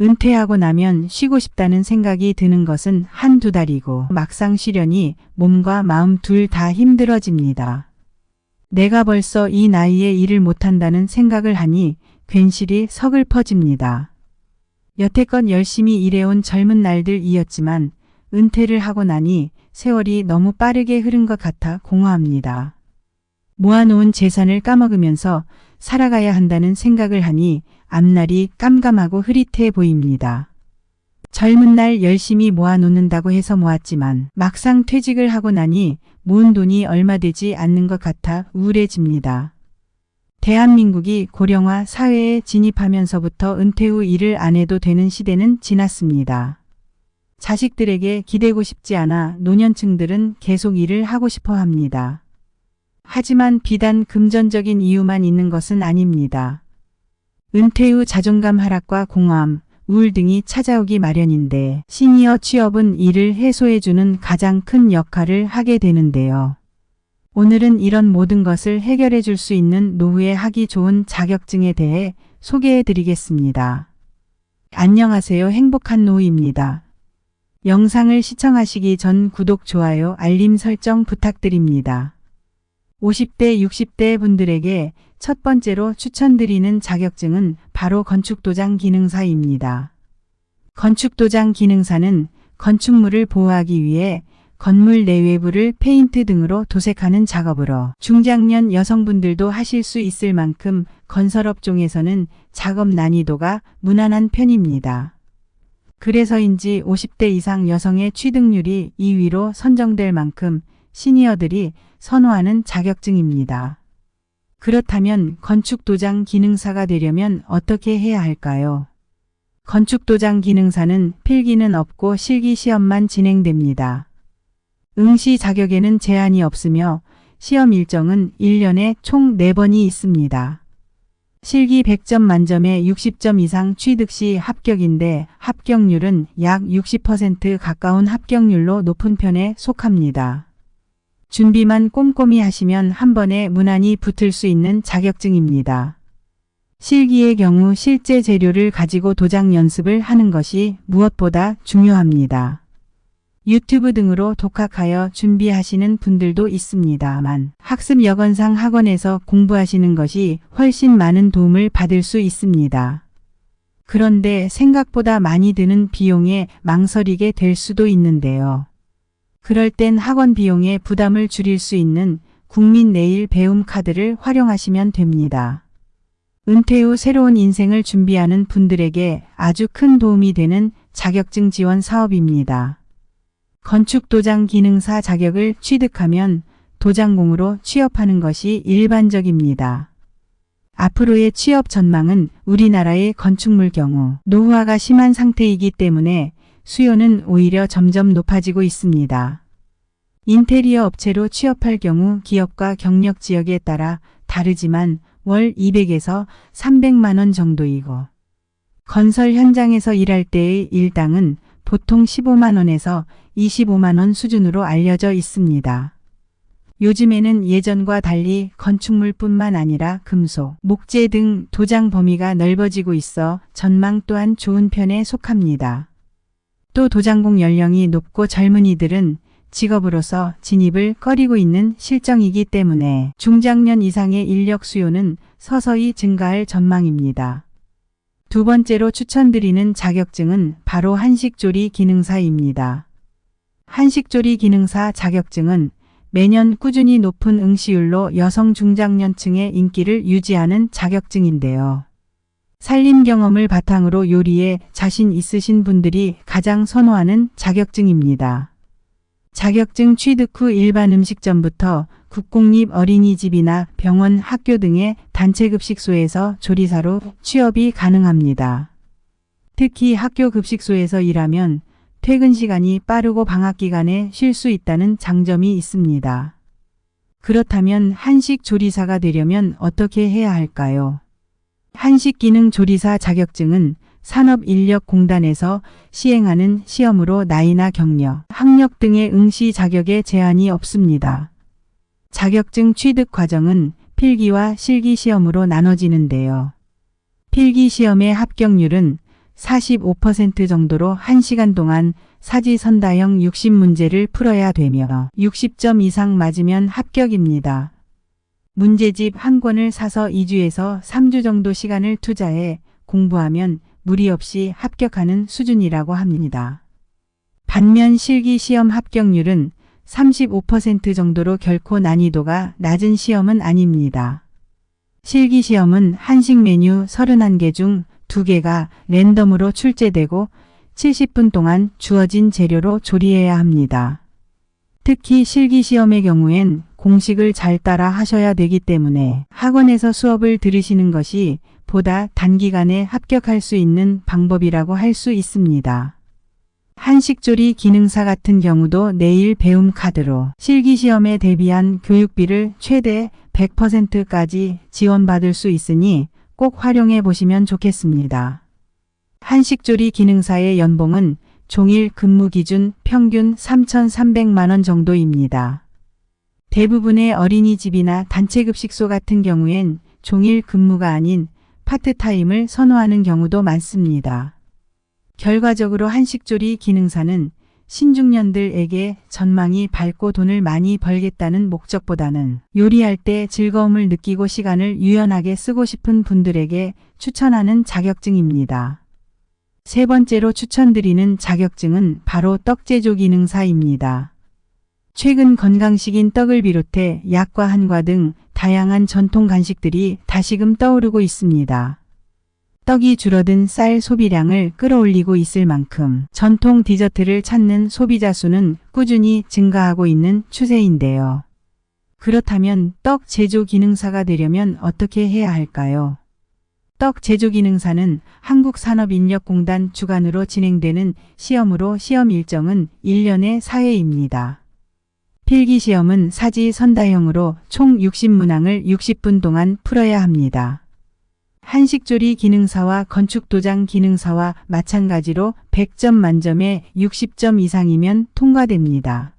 은퇴하고 나면 쉬고 싶다는 생각이 드는 것은 한두 달이고 막상 쉬려니 몸과 마음 둘 다 힘들어집니다. 내가 벌써 이 나이에 일을 못한다는 생각을 하니 괜시리 서글퍼집니다. 여태껏 열심히 일해온 젊은 날들이었지만 은퇴를 하고 나니 세월이 너무 빠르게 흐른 것 같아 공허합니다. 모아놓은 재산을 까먹으면서 살아가야 한다는 생각을 하니 앞날이 깜깜하고 흐릿해 보입니다. 젊은 날 열심히 모아놓는다고 해서 모았지만 막상 퇴직을 하고 나니 모은 돈이 얼마 되지 않는 것 같아 우울해집니다. 대한민국이 고령화 사회에 진입하면서부터 은퇴 후 일을 안 해도 되는 시대는 지났습니다. 자식들에게 기대고 싶지 않아 노년층들은 계속 일을 하고 싶어 합니다. 하지만 비단 금전적인 이유만 있는 것은 아닙니다. 은퇴 후 자존감 하락과 공허함, 우울 등이 찾아오기 마련인데 시니어 취업은 이를 해소해주는 가장 큰 역할을 하게 되는데요. 오늘은 이런 모든 것을 해결해 줄 수 있는 노후에 하기 좋은 자격증에 대해 소개해 드리겠습니다. 안녕하세요. 행복한 노후입니다. 영상을 시청하시기 전 구독, 좋아요, 알림 설정 부탁드립니다. 50대, 60대 분들에게 첫 번째로 추천드리는 자격증은 바로 건축도장 기능사입니다. 건축도장 기능사는 건축물을 보호하기 위해 건물 내외부를 페인트 등으로 도색하는 작업으로 중장년 여성분들도 하실 수 있을 만큼 건설업종에서는 작업 난이도가 무난한 편입니다. 그래서인지 50대 이상 여성의 취득률이 2위로 선정될 만큼 시니어들이 선호하는 자격증입니다. 그렇다면 건축도장 기능사가 되려면 어떻게 해야 할까요? 건축도장 기능사는 필기는 없고 실기 시험만 진행됩니다. 응시 자격에는 제한이 없으며 시험 일정은 1년에 총 4번이 있습니다. 실기 100점 만점에 60점 이상 취득 시 합격인데 합격률은 약 60% 가까운 합격률로 높은 편에 속합니다. 준비만 꼼꼼히 하시면 한 번에 무난히 붙을 수 있는 자격증입니다. 실기의 경우 실제 재료를 가지고 도장 연습을 하는 것이 무엇보다 중요합니다. 유튜브 등으로 독학하여 준비하시는 분들도 있습니다만 학습 여건상 학원에서 공부하시는 것이 훨씬 많은 도움을 받을 수 있습니다. 그런데 생각보다 많이 드는 비용에 망설이게 될 수도 있는데요. 그럴 땐 학원 비용에 부담을 줄일 수 있는 국민 내일 배움 카드를 활용하시면 됩니다. 은퇴 후 새로운 인생을 준비하는 분들에게 아주 큰 도움이 되는 자격증 지원 사업입니다. 건축도장 기능사 자격을 취득하면 도장공으로 취업하는 것이 일반적입니다. 앞으로의 취업 전망은 우리나라의 건축물 경우 노후화가 심한 상태이기 때문에 수요는 오히려 점점 높아지고 있습니다. 인테리어 업체로 취업할 경우 기업과 경력 지역에 따라 다르지만 월 200에서 300만 원 정도이고 건설 현장에서 일할 때의 일당은 보통 15만 원에서 25만 원 수준으로 알려져 있습니다. 요즘에는 예전과 달리 건축물뿐만 아니라 금속, 목재 등 도장 범위가 넓어지고 있어 전망 또한 좋은 편에 속합니다. 또 도장공 연령이 높고 젊은이들은 직업으로서 진입을 꺼리고 있는 실정이기 때문에 중장년 이상의 인력 수요는 서서히 증가할 전망입니다. 두 번째로 추천드리는 자격증은 바로 한식조리 기능사입니다. 한식조리 기능사 자격증은 매년 꾸준히 높은 응시율로 여성 중장년층의 인기를 유지하는 자격증인데요. 살림 경험을 바탕으로 요리에 자신 있으신 분들이 가장 선호하는 자격증입니다. 자격증 취득 후 일반 음식점부터 국공립 어린이집이나 병원, 학교 등의 단체급식소에서 조리사로 취업이 가능합니다. 특히 학교 급식소에서 일하면 퇴근 시간이 빠르고 방학 기간에 쉴 수 있다는 장점이 있습니다. 그렇다면 한식 조리사가 되려면 어떻게 해야 할까요? 한식 기능 조리사 자격증은 산업인력공단에서 시행하는 시험으로 나이나 경력, 학력 등의 응시 자격에 제한이 없습니다. 자격증 취득 과정은 필기와 실기 시험으로 나눠지는데요. 필기 시험의 합격률은 45% 정도로 1시간 동안 사지선다형 60문제를 풀어야 되며 60점 이상 맞으면 합격입니다. 문제집 한 권을 사서 2주에서 3주 정도 시간을 투자해 공부하면 무리 없이 합격하는 수준이라고 합니다. 반면 실기 시험 합격률은 35% 정도로 결코 난이도가 낮은 시험은 아닙니다. 실기 시험은 한식 메뉴 31개 중 2개가 랜덤으로 출제되고 70분 동안 주어진 재료로 조리해야 합니다. 특히 실기 시험의 경우엔 공식을 잘 따라 하셔야 되기 때문에 학원에서 수업을 들으시는 것이 보다 단기간에 합격할 수 있는 방법이라고 할 수 있습니다. 한식조리 기능사 같은 경우도 내일 배움 카드로 실기시험에 대비한 교육비를 최대 100%까지 지원받을 수 있으니 꼭 활용해 보시면 좋겠습니다. 한식조리 기능사의 연봉은 종일 근무 기준 평균 3,300만원 정도입니다. 대부분의 어린이집이나 단체급식소 같은 경우엔 종일 근무가 아닌 파트타임을 선호하는 경우도 많습니다. 결과적으로 한식조리 기능사는 신중년들에게 전망이 밝고 돈을 많이 벌겠다는 목적보다는 요리할 때 즐거움을 느끼고 시간을 유연하게 쓰고 싶은 분들에게 추천하는 자격증입니다. 세 번째로 추천드리는 자격증은 바로 떡제조 기능사입니다. 최근 건강식인 떡을 비롯해 약과 한과 등 다양한 전통 간식들이 다시금 떠오르고 있습니다. 떡이 줄어든 쌀 소비량을 끌어올리고 있을 만큼 전통 디저트를 찾는 소비자 수는 꾸준히 증가하고 있는 추세인데요. 그렇다면 떡 제조 기능사가 되려면 어떻게 해야 할까요? 떡 제조 기능사는 한국산업인력공단 주관으로 진행되는 시험으로 시험 일정은 1년에 4회입니다. 필기 시험은 사지 선다형으로 총 60문항을 60분 동안 풀어야 합니다. 한식조리 기능사와 건축도장 기능사와 마찬가지로 100점 만점에 60점 이상이면 통과됩니다.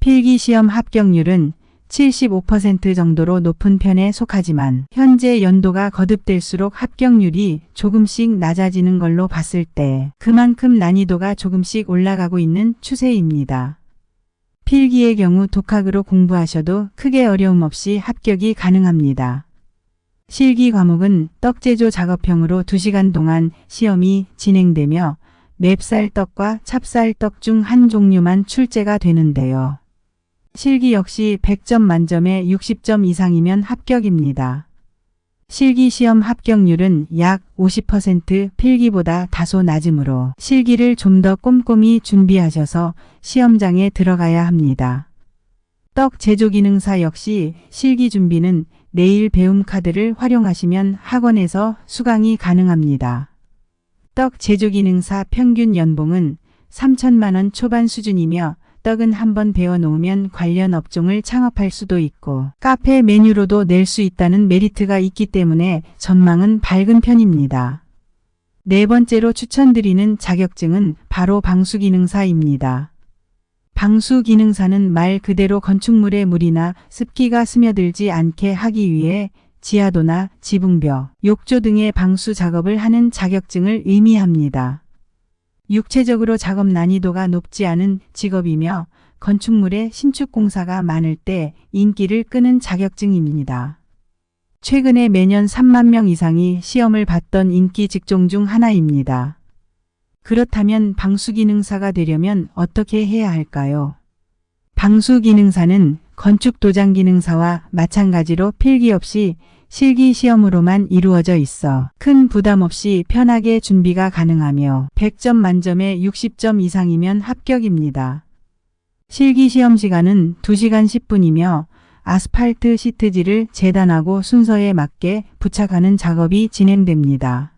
필기시험 합격률은 75% 정도로 높은 편에 속하지만 현재 연도가 거듭될수록 합격률이 조금씩 낮아지는 걸로 봤을 때 그만큼 난이도가 조금씩 올라가고 있는 추세입니다. 필기의 경우 독학으로 공부하셔도 크게 어려움 없이 합격이 가능합니다. 실기 과목은 떡 제조 작업형으로 2시간 동안 시험이 진행되며 맵쌀떡과 찹쌀떡 중 한 종류만 출제가 되는데요. 실기 역시 100점 만점에 60점 이상이면 합격입니다. 실기 시험 합격률은 약 50% 필기보다 다소 낮으므로 실기를 좀 더 꼼꼼히 준비하셔서 시험장에 들어가야 합니다. 떡 제조 기능사 역시 실기 준비는 내일 배움 카드를 활용하시면 학원에서 수강이 가능합니다. 떡 제조 기능사 평균 연봉은 3천만 원 초반 수준이며 떡은 한번 배워놓으면 관련 업종을 창업할 수도 있고 카페 메뉴로도 낼 수 있다는 메리트가 있기 때문에 전망은 밝은 편입니다. 네 번째로 추천드리는 자격증은 바로 방수기능사입니다. 방수 기능사는 말 그대로 건축물에 물이나 습기가 스며들지 않게 하기 위해 지하도나 지붕벽, 욕조 등의 방수 작업을 하는 자격증을 의미합니다. 육체적으로 작업 난이도가 높지 않은 직업이며 건축물에 신축 공사가 많을 때 인기를 끄는 자격증입니다. 최근에 매년 3만 명 이상이 시험을 봤던 인기 직종 중 하나입니다. 그렇다면 방수기능사가 되려면 어떻게 해야 할까요? 방수기능사는 건축도장기능사와 마찬가지로 필기 없이 실기 시험으로만 이루어져 있어 큰 부담 없이 편하게 준비가 가능하며 100점 만점에 60점 이상이면 합격입니다. 실기 시험 시간은 2시간 10분이며 아스팔트 시트지를 재단하고 순서에 맞게 부착하는 작업이 진행됩니다.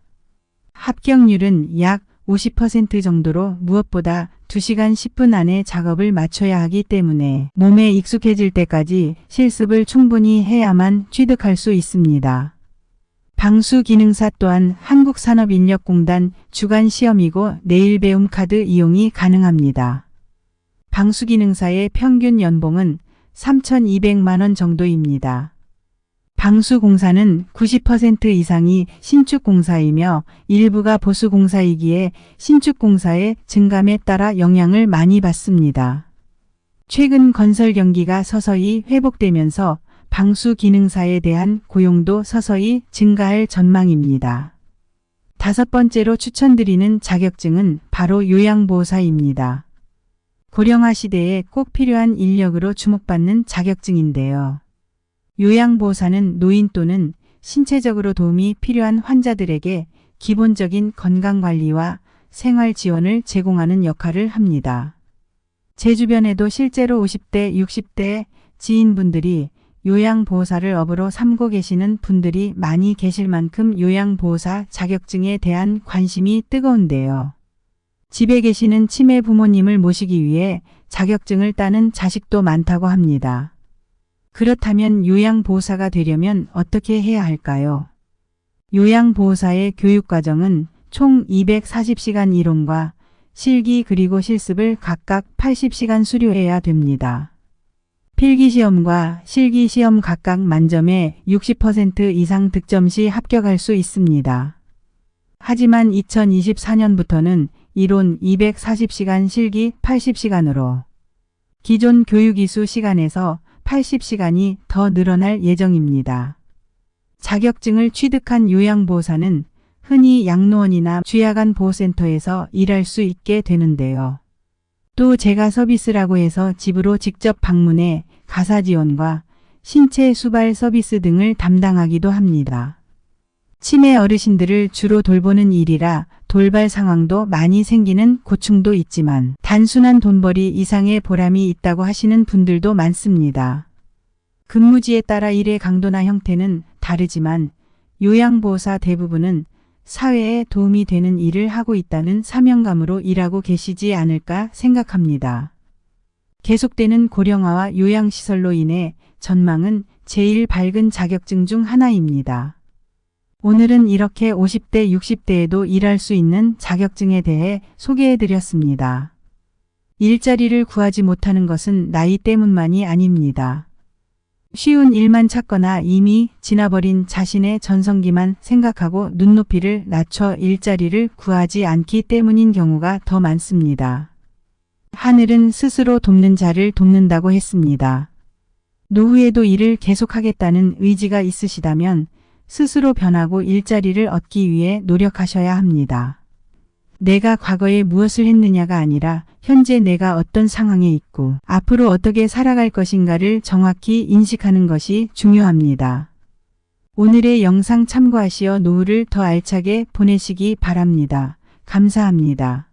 합격률은 약 50% 정도로 무엇보다 2시간 10분 안에 작업을 마쳐야 하기 때문에 몸에 익숙해질 때까지 실습을 충분히 해야만 취득할 수 있습니다. 방수 기능사 또한 한국산업인력공단 주간 시험이고 내일 배움 카드 이용이 가능합니다. 방수 기능사의 평균 연봉은 3,200만원 정도입니다. 방수공사는 90% 이상이 신축공사이며 일부가 보수공사이기에 신축공사의 증감에 따라 영향을 많이 받습니다. 최근 건설 경기가 서서히 회복되면서 방수 기능사에 대한 고용도 서서히 증가할 전망입니다. 다섯 번째로 추천드리는 자격증은 바로 요양보호사입니다. 고령화 시대에 꼭 필요한 인력으로 주목받는 자격증인데요. 요양보호사는 노인 또는 신체적으로 도움이 필요한 환자들에게 기본적인 건강관리와 생활 지원을 제공하는 역할을 합니다. 제 주변에도 실제로 50대, 60대 지인분들이 요양보호사를 업으로 삼고 계시는 분들이 많이 계실 만큼 요양보호사 자격증에 대한 관심이 뜨거운데요. 집에 계시는 치매 부모님을 모시기 위해 자격증을 따는 자식도 많다고 합니다. 그렇다면 요양보호사가 되려면 어떻게 해야 할까요? 요양보호사의 교육과정은 총 240시간 이론과 실기 그리고 실습을 각각 80시간 수료해야 됩니다. 필기시험과 실기시험 각각 만점에 60% 이상 득점 시 합격할 수 있습니다. 하지만 2024년부터는 이론 240시간 실기 80시간으로 기존 교육이수 시간에서 80시간이 더 늘어날 예정입니다. 자격증을 취득한 요양보호사는 흔히 양로원이나 주야간 보호센터에서 일할 수 있게 되는데요. 또 제가 서비스라고 해서 집으로 직접 방문해 가사 지원과 신체 수발 서비스 등을 담당하기도 합니다. 치매 어르신들을 주로 돌보는 일이라 돌발 상황도 많이 생기는 고충도 있지만 단순한 돈벌이 이상의 보람이 있다고 하시는 분들도 많습니다. 근무지에 따라 일의 강도나 형태는 다르지만 요양보호사 대부분은 사회에 도움이 되는 일을 하고 있다는 사명감으로 일하고 계시지 않을까 생각합니다. 계속되는 고령화와 요양시설로 인해 전망은 제일 밝은 자격증 중 하나입니다. 오늘은 이렇게 50대, 60대에도 일할 수 있는 자격증에 대해 소개해 드렸습니다. 일자리를 구하지 못하는 것은 나이 때문만이 아닙니다. 쉬운 일만 찾거나 이미 지나버린 자신의 전성기만 생각하고 눈높이를 낮춰 일자리를 구하지 않기 때문인 경우가 더 많습니다. 하늘은 스스로 돕는 자를 돕는다고 했습니다. 노후에도 일을 계속하겠다는 의지가 있으시다면 스스로 변하고 일자리를 얻기 위해 노력하셔야 합니다. 내가 과거에 무엇을 했느냐가 아니라 현재 내가 어떤 상황에 있고 앞으로 어떻게 살아갈 것인가를 정확히 인식하는 것이 중요합니다. 오늘의 영상 참고하시어 노후를 더 알차게 보내시기 바랍니다. 감사합니다.